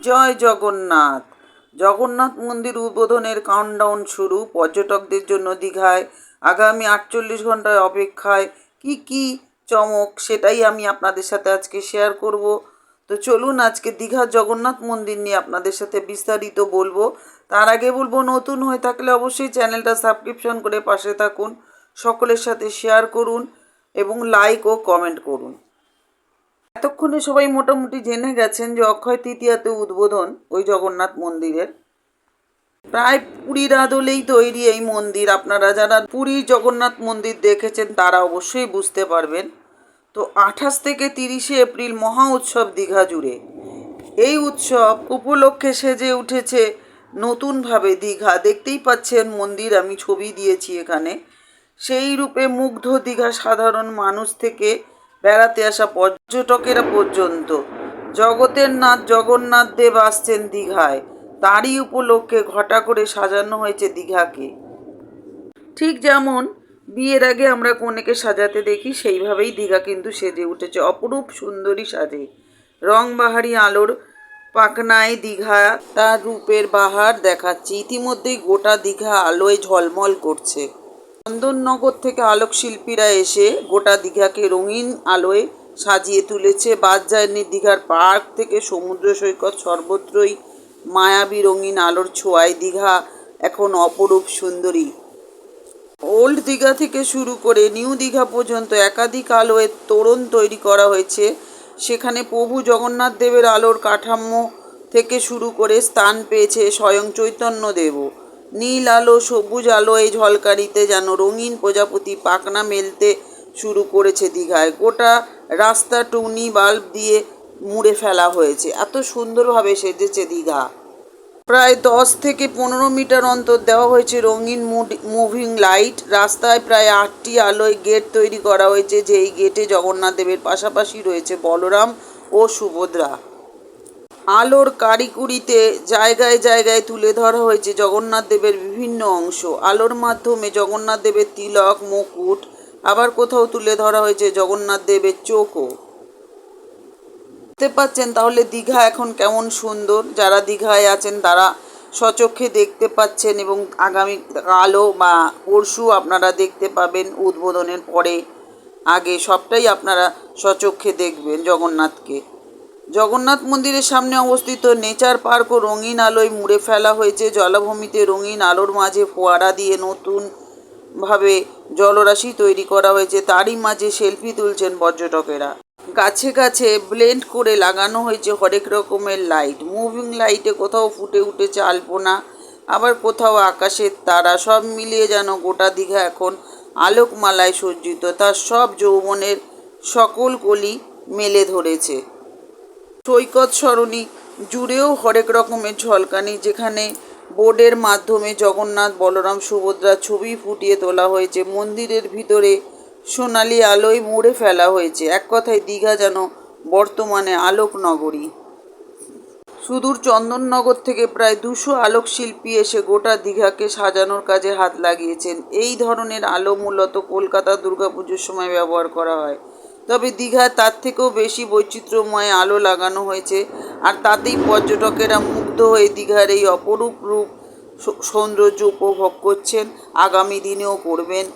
জয় জগন্নাথ। জগন্নাথ মন্দির উদ্বোধনের কাউন্টডাউন শুরু। পর্যটকদের জন্য দীঘায়। আগামী আটচল্লিশ ঘন্টায় অপেক্ষায় কি কি চমক সেটাই আমি আপনাদের সাথে আজকে শেয়ার করব। তো চলুন আজকে দীঘার জগন্নাথ মন্দির নিয়ে আপনাদের সাথে বিস্তারিত বলব। তার আগে বলব, নতুন হয়ে থাকলে অবশ্যই চ্যানেলটা সাবস্ক্রিপশন করে পাশে থাকুন। সকলের সাথে শেয়ার করুন এবং লাইক ও কমেন্ট করুন। এতক্ষণে সবাই মোটামুটি জেনে গেছেন যে অক্ষয় তৃতীয়াতে উদ্বোধন ওই জগন্নাথ মন্দিরের। প্রায় পুরীর আদলেই তৈরি এই মন্দির। আপনারা যারা পুরী জগন্নাথ মন্দির দেখেছেন, তারা অবশ্যই বুঝতে পারবেন। তো আঠাশ থেকে তিরিশে এপ্রিল মহা উৎসব দীঘা জুড়ে। এই উৎসব উপলক্ষে সেজে উঠেছে নতুনভাবে দীঘা। দেখতেই পাচ্ছেন মন্দির, আমি ছবি দিয়েছি এখানে। সেই রূপে মুগ্ধ দীঘা সাধারণ মানুষ থেকে বেড়াতে আসা পর্যটকেরা পর্যন্ত। জগতের নাথ জগন্নাথ দেব আসছেন দীঘায়। তারই উপলক্ষে ঘটা করে সাজানো হয়েছে দীঘাকে। ঠিক যেমন বিয়ের আগে আমরা কনেকে সাজাতে দেখি, সেইভাবেই দীঘা কিন্তু সেজে উঠেছে। অপরূপ সুন্দরী সাজে। রংবাহারি আলোর পাকনায় দীঘা তার রূপের বাহার দেখাচ্ছে। ইতিমধ্যেই গোটা দীঘা আলোয় ঝলমল করছে। চন্দননগর থেকে আলোক শিল্পীরা এসে গোটা দীঘাকে রঙিন আলোয় সাজিয়ে তুলেছে। বাদ যায়নি দীঘার পার্ক থেকে সমুদ্র সৈকত সর্বত্রই মায়াবী রঙিন আলোর ছোঁয়ায় দীঘা এখন অপরূপ সুন্দরী। ওল্ড দীঘা থেকে শুরু করে নিউ দীঘা পর্যন্ত একাধিক আলোয় তোরণ তৈরি করা হয়েছে। সেখানে প্রভু জগন্নাথ দেবের আলোর কাঠামো থেকে শুরু করে স্থান পেয়েছে স্বয়ং চৈতন্য দেবও নীল আলো, সবুজ আলো এই ঝলকারিতে যেন রঙিন প্রজাপতি পাখনা মেলতে শুরু করেছে দীঘায়। গোটা রাস্তা টুনি বাল্ব দিয়ে মুড়ে ফেলা হয়েছে। এত সুন্দরভাবে সেজেছে দীঘা। প্রায় দশ থেকে পনেরো মিটার অন্তর দেওয়া হয়েছে রঙিন মুভিং লাইট। রাস্তায় প্রায় আটটি আলোয় গেট তৈরি করা হয়েছে, যেই গেটে জগন্নাথ দেবের পাশাপাশি রয়েছে বলরাম ও সুভদ্রা। আলোর কারিকুরিতে জায়গায় জায়গায় তুলে ধরা হয়েছে জগন্নাথ দেবের বিভিন্ন অংশ। আলোর মাধ্যমে জগন্নাথ দেবের তিলক, মুকুট, আবার কোথাও তুলে ধরা হয়েছে জগন্নাথ দেবের চোখও। দেখতে পাচ্ছেন তাহলে দীঘা এখন কেমন সুন্দর? যারা দীঘায় আছেন তারা সচক্ষে দেখতে পাচ্ছেন এবং আগামী কালও বা পরশু আপনারা দেখতে পাবেন উদ্বোধনের পরে আগে সবটাই আপনারা সচক্ষে দেখবেন জগন্নাথকে। জগন্নাথ মন্দিরের সামনে অবস্থিত নেচার পার্ক ও রঙিন আলোয় মুড়ে ফেলা হয়েছে। জলাভূমিতে রঙিন আলোর মাঝে ফোয়ারা দিয়ে নতুনভাবে জলরাশি তৈরি করা হয়েছে। তারই মাঝে সেলফি তুলছেন পর্যটকেরা। গাছে গাছে ব্লেন্ড করে লাগানো হয়েছে হরেক রকমের লাইট। মুভিং লাইটে কোথাও ফুটে উঠেছে আলপনা, আবার কোথাও আকাশের তারা। সব মিলিয়ে যেন গোটা দীঘা এখন আলোকমালায় সজ্জিত। তার সব যৌবনের সকল কলি মেলে ধরেছে। সৈকত সরণি জুড়েও হরেক রকমের ঝলকানি, যেখানে বোর্ডের মাধ্যমে জগন্নাথ, বলরাম, সুভদ্রা ছবি ফুটিয়ে তোলা হয়েছে। মন্দিরের ভিতরে সোনালি আলোয় মুড়ে ফেলা হয়েছে। এক কথায় দীঘা যেন বর্তমানে আলোক নগরী সুদূর চন্দননগর থেকে প্রায় দুশো আলোক শিল্পী এসে গোটা দীঘাকে সাজানোর কাজে হাত লাগিয়েছেন। এই ধরনের আলো মূলত কলকাতা দুর্গাপুজোর সময় ব্যবহার করা হয়। তবে দীঘায় তার থেকেও বেশি বৈচিত্র্যময় আলো লাগানো হয়েছে। আর তাতেই পর্যটকেরা মুগ্ধ হয়ে দীঘার এই অপরূপ রূপ সৌন্দর্য উপভোগ করছেন, আগামী দিনেও করবেন।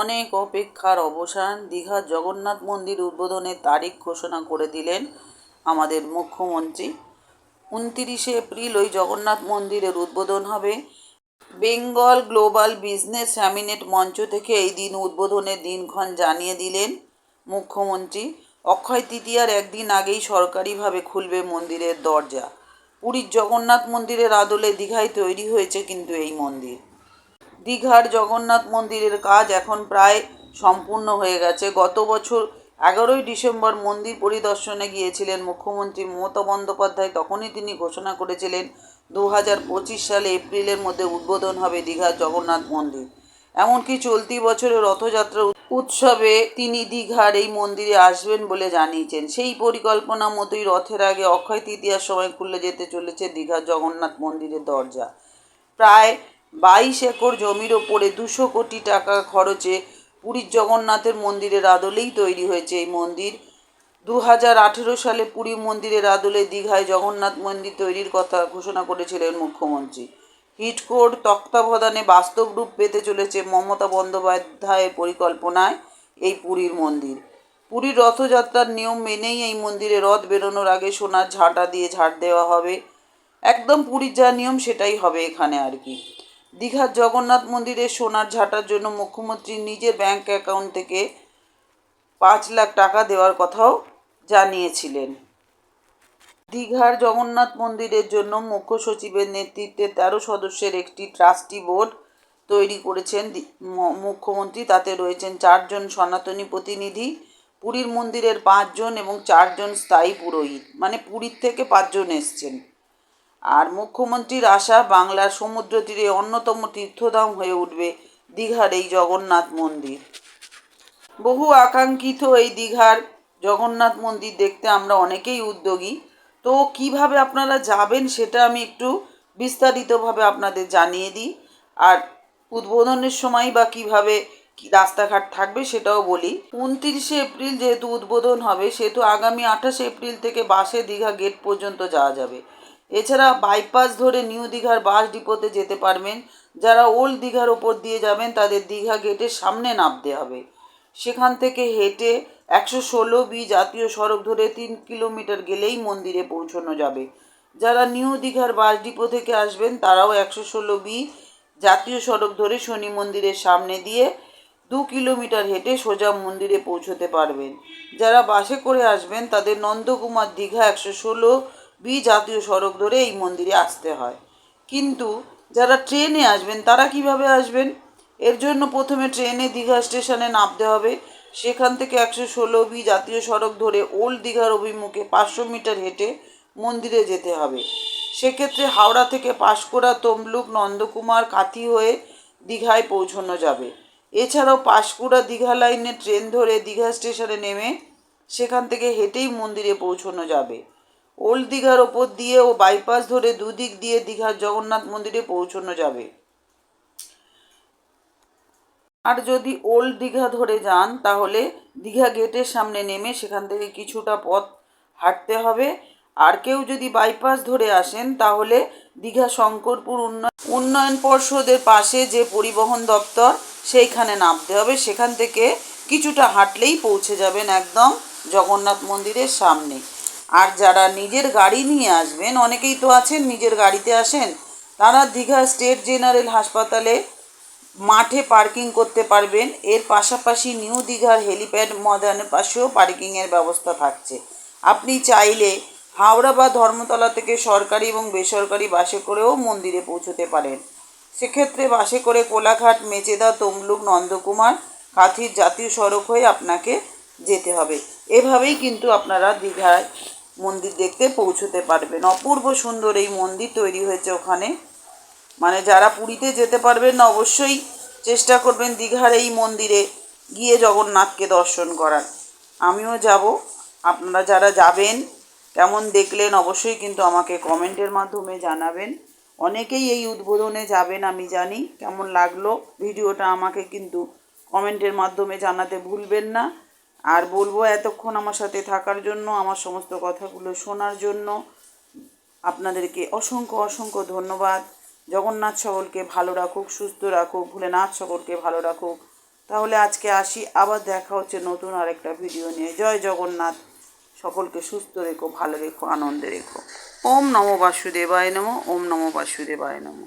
অনেক অপেক্ষার অবসান দীঘার জগন্নাথ মন্দির উদ্বোধনের তারিখ ঘোষণা করে দিলেন আমাদের মুখ্যমন্ত্রী। উনতিরিশে এপ্রিল ওই জগন্নাথ মন্দিরের উদ্বোধন হবে। বেঙ্গল গ্লোবাল বিজনেস স্যামিনেট মঞ্চ থেকে এই দিন উদ্বোধনের দিনক্ষণ জানিয়ে দিলেন মুখ্যমন্ত্রী। অক্ষয় তৃতীয়ার একদিন আগেই সরকারিভাবে খুলবে মন্দিরের দরজা। পুরীর জগন্নাথ মন্দিরের আদলে দীঘায় তৈরি হয়েছে কিন্তু এই মন্দির। দীঘার জগন্নাথ মন্দিরের কাজ এখন প্রায় সম্পূর্ণ হয়ে গেছে। গত বছর এগারোই ডিসেম্বর মন্দির পরিদর্শনে গিয়েছিলেন মুখ্যমন্ত্রী মমতা বন্দ্যোপাধ্যায়, তখনই তিনি ঘোষণা করেছিলেন দু হাজার পঁচিশ সালে এপ্রিলের মধ্যে উদ্বোধন হবে দীঘার জগন্নাথ মন্দির। এমনকি চলতি বছরের রথযাত্রা উৎসবে তিনি দীঘার এই মন্দিরে আসবেন বলে জানিয়েছেন। সেই পরিকল্পনা মতোই রথের আগে অক্ষয় তৃতীয়ার সময় খুলে যেতে চলেছে দীঘার জগন্নাথ মন্দিরের দরজা। প্রায় বাইশ একর জমির ওপরে দুশো কোটি টাকা খরচে পুরীর জগন্নাথের মন্দিরের আদলেই তৈরি হয়েছে এই মন্দির। দু হাজার আঠেরো সালে পুরী মন্দিরের আদলে দীঘায় জগন্নাথ মন্দির তৈরির কথা ঘোষণা করেছিলেন মুখ্যমন্ত্রী। হিটকোড তত্ত্বাবধানে বাস্তব রূপ পেতে চলেছে মমতা বন্দ্যোপাধ্যায়ের পরিকল্পনায় এই পুরীর মন্দির। পুরীর রথযাত্রার নিয়ম মেনেই এই মন্দিরে রথ বেরোনোর আগে সোনার ঝাঁটা দিয়ে ঝাড় দেওয়া হবে। একদম পুরীর যা নিয়ম, সেটাই হবে এখানে আর কি। দীঘার জগন্নাথ মন্দিরে সোনার ঝাঁটার জন্য মুখ্যমন্ত্রী নিজের ব্যাংক অ্যাকাউন্ট থেকে পাঁচ লাখ টাকা দেওয়ার কথাও জানিয়েছিলেন। দীঘার জগন্নাথ মন্দিরের জন্য মুখ্য সচিবের নেতৃত্বে তেরো সদস্যের একটি ট্রাস্টি বোর্ড তৈরি করেছেন মুখ্যমন্ত্রী। তাতে রয়েছেন চারজন সনাতনী প্রতিনিধি, পুরীর মন্দিরের পাঁচজন এবং চারজন স্থায়ী পুরোহিত। মানে পুরীর থেকে পাঁচজন এসছেন। আর মুখ্যমন্ত্রীর আশা, বাংলার সমুদ্র তীরে অন্যতম তীর্থধাম হয়ে উঠবে দীঘার এই জগন্নাথ মন্দির। বহু আকাঙ্ক্ষিত এই দীঘার জগন্নাথ মন্দির দেখতে আমরা অনেকেই উদ্যোগী। তো কীভাবে আপনারা যাবেন সেটা আমি একটু বিস্তারিতভাবে আপনাদের জানিয়ে দিই। আর উদ্বোধনের সময় বা কীভাবে রাস্তাঘাট থাকবে সেটাও বলি। উনতিরিশে এপ্রিল যেহেতু উদ্বোধন হবে, সেহেতু আগামী আঠাশে এপ্রিল থেকে বাসে দীঘা গেট পর্যন্ত যাওয়া যাবে। এছাড়া বাইপাস ধরে নিউ দীঘার বাস ডিপোতে যেতে পারবেন। যারা ওল্ড দীঘার ওপর দিয়ে যাবেন, তাদের দীঘা গেটের সামনে নামতে হবে। সেখান থেকে হেঁটে একশো ষোলো বি জাতীয় সড়ক ধরে তিন কিলোমিটার গেলেই মন্দিরে পৌঁছানো যাবে। যারা নিউ দীঘার বাস ডিপো থেকে আসবেন, তারাও একশো ষোলো বি জাতীয় সড়ক ধরে শনি মন্দিরের সামনে দিয়ে দু কিলোমিটার হেঁটে সোজা মন্দিরে পৌঁছতে পারবেন। যারা বাসে করে আসবেন, তাদের নন্দকুমার দীঘা একশো ষোলো বি জাতীয় সড়ক ধরে এই মন্দিরে আসতে হয়। কিন্তু যারা ট্রেনে আসবেন, তারা কীভাবে আসবেন? এর জন্য প্রথমে ট্রেনে দীঘা স্টেশনে নামতে হবে। সেখান থেকে একশো ষোলো বি জাতীয় সড়ক ধরে ওল্ড দীঘার অভিমুখে পাঁচশো মিটার হেঁটে মন্দিরে যেতে হবে। সেক্ষেত্রে হাওড়া থেকে পাঁশকুড়া, তমলুক, নন্দকুমার, কাথি হয়ে দীঘায় পৌঁছানো যাবে। এছাড়াও পাঁশকুড়া দীঘা লাইনে ট্রেন ধরে দীঘা স্টেশনে নেমে সেখান থেকে হেঁটেই মন্দিরে পৌঁছানো যাবে। ওল্ড দীঘার ওপর দিয়ে ও বাইপাস ধরে দুদিক দিয়ে দীঘার জগন্নাথ মন্দিরে পৌঁছানো যাবে। আর যদি ওল্ড দীঘা ধরে যান, তাহলে দীঘা গেটের সামনে নেমে সেখান থেকে কিছুটা পথ হাঁটতে হবে। আর কেউ যদি বাইপাস ধরে আসেন, তাহলে দীঘা শঙ্করপুর উন্নয়ন উন্নয়ন পর্ষদের পাশে যে পরিবহন দপ্তর, সেইখানে নামতে হবে। সেখান থেকে কিছুটা হাঁটলেই পৌঁছে যাবেন একদম জগন্নাথ মন্দিরের সামনে। আর যারা নিজের গাড়ি নিয়ে আসবেন, অনেকেই তো আছেন, নিজের গাড়িতে আসেন, তারা দীঘা স্টেট জেনারেল হাসপাতালে মাঠে পার্কিং করতে পারবেন। এর পাশাপাশি নিউ দীঘার হেলিপ্যাড ময়দানের পাশেও পার্কিংয়ের ব্যবস্থা থাকছে। আপনি চাইলে হাওড়া বা ধর্মতলা থেকে সরকারি এবং বেসরকারি বাসে করেও মন্দিরে পৌঁছতে পারেন। সেক্ষেত্রে বাসে করে কোলাঘাট, মেচেদা, তমলুক, নন্দকুমার, কাথির জাতীয় সড়ক হয়ে আপনাকে যেতে হবে। এভাবেই কিন্তু আপনারা দীঘায় মন্দির দেখতে পৌঁছতে পারবেন। অপূর্ব সুন্দর এই মন্দির তৈরি হয়েছে ওখানে। মানে যারা পুরীতে যেতে পারবেন না, অবশ্যই চেষ্টা করবেন দীঘার এই মন্দিরে গিয়ে জগন্নাথকে দর্শন করার। আমিও যাব। আপনারা যারা যাবেন, কেমন দেখলেন, অবশ্যই কিন্তু আমাকে কমেন্টের মাধ্যমে জানাবেন। অনেকেই এই উদ্বোধনে যাবেন, আমি জানি। কেমন লাগল? ভিডিওটা আমাকে কিন্তু কমেন্টের মাধ্যমে জানাতে ভুলবেন না। আর বলব, এতক্ষণ আমার সাথে থাকার জন্য, আমার সমস্ত কথাগুলো শোনার জন্য আপনাদেরকে অসংখ্য অসংখ্য ধন্যবাদ। জগন্নাথ সকলকে ভালো রাখুক, সুস্থ রাখুক, ভোলেনাথ সকলকে ভালো রাখুক। তাহলে আজকে আসি, আবার দেখা হচ্ছে নতুন আরেকটা ভিডিও নিয়ে। জয় জগন্নাথ। সকলকে সুস্থ রেখো, ভালো রেখো, আনন্দে রেখো। ওম নমো বাসুদেবায় নমো, ওম নমো বাসুদেবায় নমো।